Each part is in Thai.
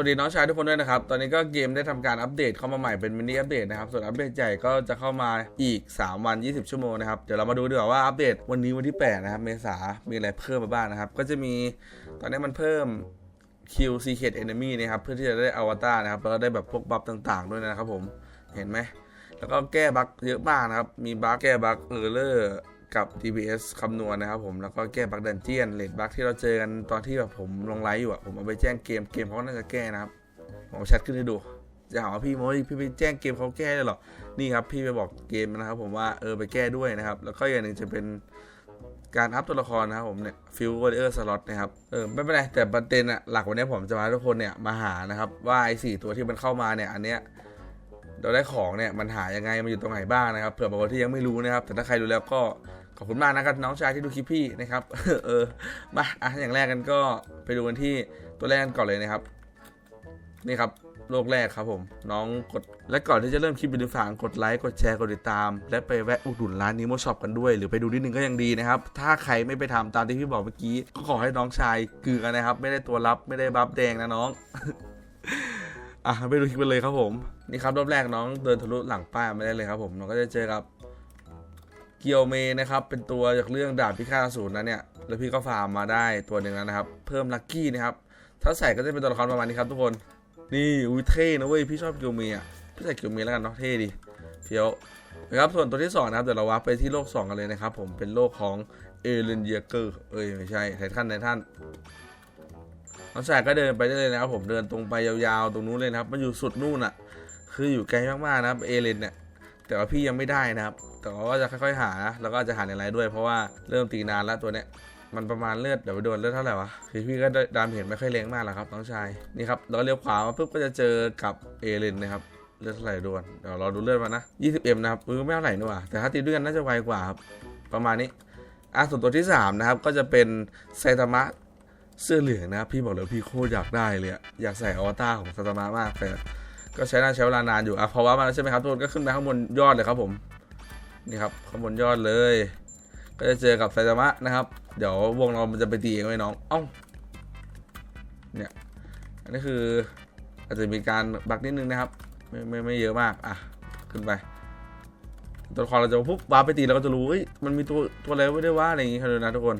วัสดีน้องชายทุกคนด้วยนะครับ ตอนนี้ก็เกมได้ทำการอัปเดตเข้ามาใหม่เป็นมินิอัปเดตนะครับ ส่วนอัปเดตใหญ่ก็จะเข้ามาอีก 3 วัน 20 ชั่วโมงนะครับ เดี๋ยวเรามาดูดีกว่าว่าอัปเดตวันนี้วันที่ 8 นะครับ เมษา มีอะไรเพิ่มมาบ้างนะครับ ก็จะมีตอนนี้มันเพิ่ม Q Secret Enemy นะครับ เพื่อที่จะได้อวตารนะครับ แล้วก็ได้แบบพวกบัฟต่างๆ ด้วยนะครับผม เห็นไหม แล้วก็แก้บั๊กเยอะมากนะครับ มีบั๊กแก้บั๊กเออร์เลอร์ กับ DPS คำนวณนะครับผมแล้วก็แก้บักดันเจียนเลดบักที่เราเจอกันตอนที่แบบผมลงไลฟ์อยู่อะผมเอาไปแจ้งเกมเกมเขาน่าจะแก้นะครับผมเอาแชทขึ้นให้ดู จะหาว่าพี่โมพี่ไปแจ้งเกมเขาแก้เลยเหรอนี่ครับพี่ไปบอกเกมนะครับผมว่าเออไปแก้ด้วยนะครับ แล้วก็อย่างหนึ่งจะเป็นการอัพตัวละครนะครับผมเนี่ยฟิลวอร์เออร์สล็อตนะครับเออไม่เป็นไรแต่ประเด็นอะหลักวันนี้ผมจะมาทุกคนเนี่ยมาหานะครับว่าไอ้สี่ตัวที่มันเข้ามาเนี่ยอันเนี้ย เราได้ของเนี่ยมันหายังไงมันอยู่ตรงไหนบ้างนะครับเผื่อบางคนที่ยังไม่รู้นะครับ แต่ถ้าใครรู้แล้วก็ขอบคุณมากนะครับน้องชายที่ดูคลิปพี่นะครับเออมาอะอย่างแรกกันก็ไปดูกันที่ตัวแรกกันก่อนเลยนะครับ นี่ครับโลกแรกครับผมน้องกดและก่อนที่จะเริ่มคลิปวิดีโอฝากกดไลค์กดแชร์กดติดตาม และไปแวะอุดหนุนร้านนิโมช็อปกันด้วย หรือไปดูนิดนึงก็ยังดีนะครับ ถ้าใครไม่ไปทำตามที่พี่บอกเมื่อกี้ ก็ขอให้น้องชายเกลือนะครับ ไม่ได้ตัวรับไม่ได้บัฟแดงนะน้อง อะไปดูคลิปกันเลยครับผม นี่ครับรอบแรกน้องเดินทะลุหลังป้ายมาได้เลยครับผมน้องก็จะเจอกับเกียวเมนะครับ เป็นตัวจากเรื่องดาบพิฆาตอสูรนะเนี่ย แล้วพี่ก็ฟาร์มมาได้ตัวหนึ่งแล้วนะครับ เพิ่มลัคกี้นะครับ ถ้าใส่ก็จะเป็นตัวละครประมาณนี้ครับทุกคน นี่อุ้ยเท่นะเว้ยพี่ชอบเกียวเมอะพี่ใส่เกียวเมแล้วกันเนาะเท่ดีเฟี้ยวนะครับส่วนตัวที่สองนะครับเดี๋ยวเราวับไปที่โลกสองกันเลยนะครับผมเป็นโลกของเอเลนเยเกอร์เอ้ยไม่ใช่ไททันไททัน น้องชายก็เดินไปได้เลยนะครับผมเดินตรงไปยาวๆ ตรงนู้นเลยนะครับ มันอยู่สุดนู่นอะ คืออยู่ไกลมากๆนะครับเอเลนเนี่ยแต่ว่าพี่ยังไม่ได้นะครับ แต่ว่าจะค่อยๆหานะแล้วก็จะหาในไลน์ด้วย เพราะว่าเริ่มตีนานแล้วตัวเนี้ยมันประมาณเลือดเดี๋ยวไปโดนเลือดเท่าไหร่วะคือพี่ก็ดามเห็นไม่ค่อยแรงมากหรอกครับน้องชายนี่ครับแล้วก็เลี้ยวขวามาปุ๊บก็จะเจอกับเอเลนนะครับเลือดเท่าไหร่โดนเดี๋ยวเราดูเลือดมานะ 20m นะครับเออไม่เท่าไหร่นี่ว่าแต่ถ้าตีด้วยกันน่าจะไวกว่าครับประมาณนี้อะส่วนตัวที่สามนะครับ ก็จะเป็นไซตามะ เสื้อเหลืองนะ พี่บอกเลยพี่โคตรอยากได้เลยอยากใส่อวตารของซาตามะมากแต่ก็ใช้นานใช้เวลานานอยู่อะเพราะว่ามันใช่ไหมครับทุกคนก็ขึ้นไปข้างบนยอดเลยครับผมนี่ครับข้างบนยอดเลย ก็จะเจอกับไซตามะนะครับ เดี๋ยววงเรามันจะไปตีเองไว้น้องเอ้าเนี่ยอันนี้คืออาจจะมีการบักนิดนึงนะครับ ไม่ไม่ไม่เยอะมากอะขึ้นไป ตัวละครเราจะปุ๊บว้าไปตีเราก็จะรู้มันมีตัวตัวอะไรไม่ได้ว่าอะไรอย่างงี้ครับนะทุกคน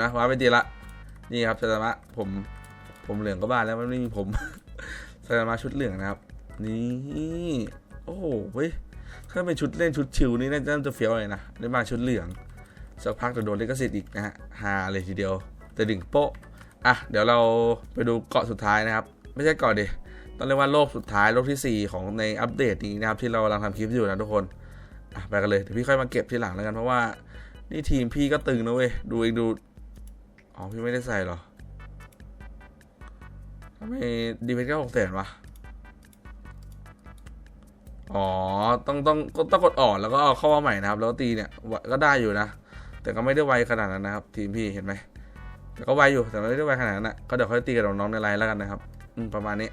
นะว้าไปตีละ นี่ครับสตามะผมผมเหลืองก็บ้าแล้วมันไม่มีผมสตามะชุดเหลืองนะครับนี่โอ้โหเว้ยถ้าเป็นชุดเล่นชุดชิวนี่น่าจะน่าจะเฟี้ยวเลยนะได้มาชุดเหลืองสักพักจะโดนลิขสิทธิ์อีกนะฮะฮาเลยทีเดียว แต่ดึงโป๊ะอะเดี๋ยวเราไปดูเกาะสุดท้ายนะครับ ไม่ใช่เกาะดิต้องเรียกว่าโลกสุดท้ายโลกที่ 4 ของในอัปเดตนี้นะครับที่เรากำลังทำคลิปอยู่นะทุกคนอะไปกันเลยเดี๋ยวพี่ค่อยมาเก็บทีหลังแล้วกันเพราะว่านี่ทีมพี่ก็ตึงนะเว้ยดูเองดู อ๋อ พี่ไม่ได้ใส่เหรอทำไมดีเพนแค่หกแสนวะ อ๋อ ต้องต้องก็ต้องกดอ่อนแล้วก็เอาเข้ามาใหม่นะครับ แล้วตีเนี่ยก็ได้อยู่นะ แต่ก็ไม่ได้ไวขนาดนั้นนะครับ ทีมพี่เห็นไหมแต่ก็ไวอยู่ แต่ไม่ได้ไวขนาดนั้นนะก็เดี๋ยวค่อยตีกับน้องๆในไลน์แล้วกันนะครับ อืมประมาณนี้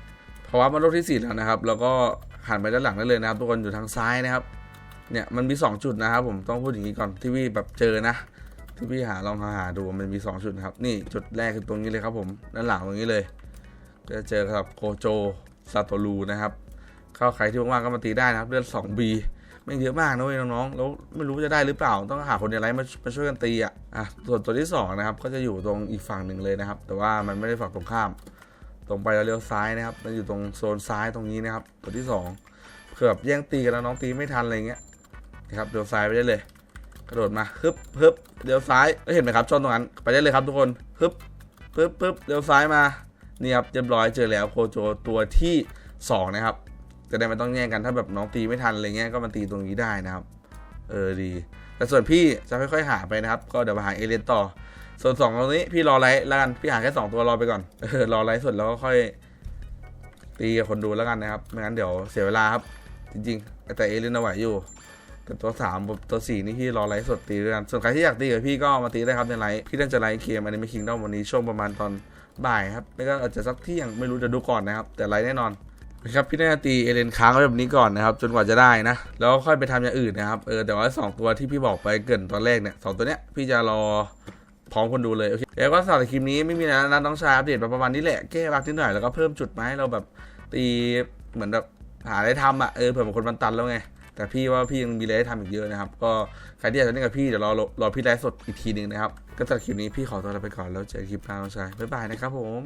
เพราะว่ามันโลกที่สี่แล้วนะครับ แล้วก็หันไปด้านหลังได้เลยนะครับ ทุกคนอยู่ทางซ้ายนะครับ เนี่ยมันมี 2 จุดนะครับ ผมต้องพูดอย่างนี้ก่อนที่พี่แบบเจอนะ ที่พี่หาลองหาหาดูมันมี 2 จุดครับ นี่จุดแรกคือตรงนี้เลยครับผมด้านหลังตรงนี้เลยก็จะเจอกับโกโจซาโตรูนะครับ เข้าใครที่ว่างๆก็มาตีได้นะครับเลือด 2B ไม่งเยอะมากนะเว้ยน้องๆ แล้วไม่รู้จะได้หรือเปล่า ต้องหาคนในไลฟ์มามาช่วยกันตีอะ อะ ส่วนตัวที่สองนะครับ ก็จะอยู่ตรงอีกฝั่งหนึ่งเลยนะครับ แต่ว่ามันไม่ได้ฝั่งตรงข้าม ตรงไปแล้วเลี้ยวซ้ายนะครับ มันอยู่ตรงโซนซ้ายตรงนี้นะครับ ตัวที่สองเผื่อแบบแย่งตีกันแล้วน้องตีไม่ทันอะไรเงี้ย นะครับ เลี้ยวซ้ายไปได้เลย กระโดดมาฮึบฮึบเลี้ยวซ้ายแล้เห็นไหมครับชนตรงนั้น ไปได้เลยครับทุกคนฮึบฮึบฮึบเลี้ยวซ้ายมา นี่ครับเรียบร้อยเจอแล้วโคโจตัวที่สองนะครับ จะได้ไม่ต้องแย่งกันถ้าแบบน้องตีไม่ทันอะไรเงี้ยก็มาตีตรงนี้ได้นะครับ เออดี แต่ส่วนพี่จะค่อยๆหาไปนะครับ ก็เดี๋ยวมาหาเอเลนต่อ ส่วนสองตรงนี้พี่รอไลฟ์แล้วกันพี่หาแค่สองตัวรอไปก่อนเออรอไลฟ์สดแล้วก็ค่อยตีกับคนดูแล้วกันนะครับไม่งั้นเดี๋ยวเสียเวลาครับจริงๆแต่เอเลนเอาไหวอยู่ แต่ตัวสามตัวสี่นี่พี่รอไลฟ์สดตีด้วยกัน ส่วนใครที่อยากตีกับพี่ก็มาตีได้ครับในไลฟ์พี่ตั้งจะไลฟ์เกมอันนี้ไม่คิงดอมวันนี้ช่วงประมาณตอนบ่ายครับไม่ก็อาจจะสักเที่ยงไม่รู้จะดูก่อนนะครับแต่ไลฟ์แน่นอนนะครับพี่น่าจะตีเอเลนค้างไว้แบบนี้ก่อนนะครับจนกว่าจะได้นะแล้วก็ค่อยไปทำอย่างอื่นนะครับเออแต่ว่าสองตัวที่พี่บอกไปเกินตอนแรกเนี่ยสองตัวเนี้ยพี่จะรอพร้อมคนดูเลยโอเคแล้วก็สำหรับคลิปนี้ไม่มีนะนะน้องชายอัปเดตประมาณนี้แหละแก้บักนิดหน่อยแล้วก็เพิ่มจุดมาให้เราแบบตีเหมือนแบบหาอะไรทำอะเออเผื่อบางคนมันตันแล้วไง แต่พี่ว่าพี่ยังมีอะไรให้ทำอีกเยอะนะครับ ก็ใครที่อยากจะเล่นกับพี่เดี๋ยวรอรอพี่ไลฟ์สดอีกทีหนึ่งนะครับ ก็สำหรับคลิปนี้พี่ขอตัวลาไปก่อนแล้วเจอคลิปหน้าน้องชายบ๊ายบายนะครับผม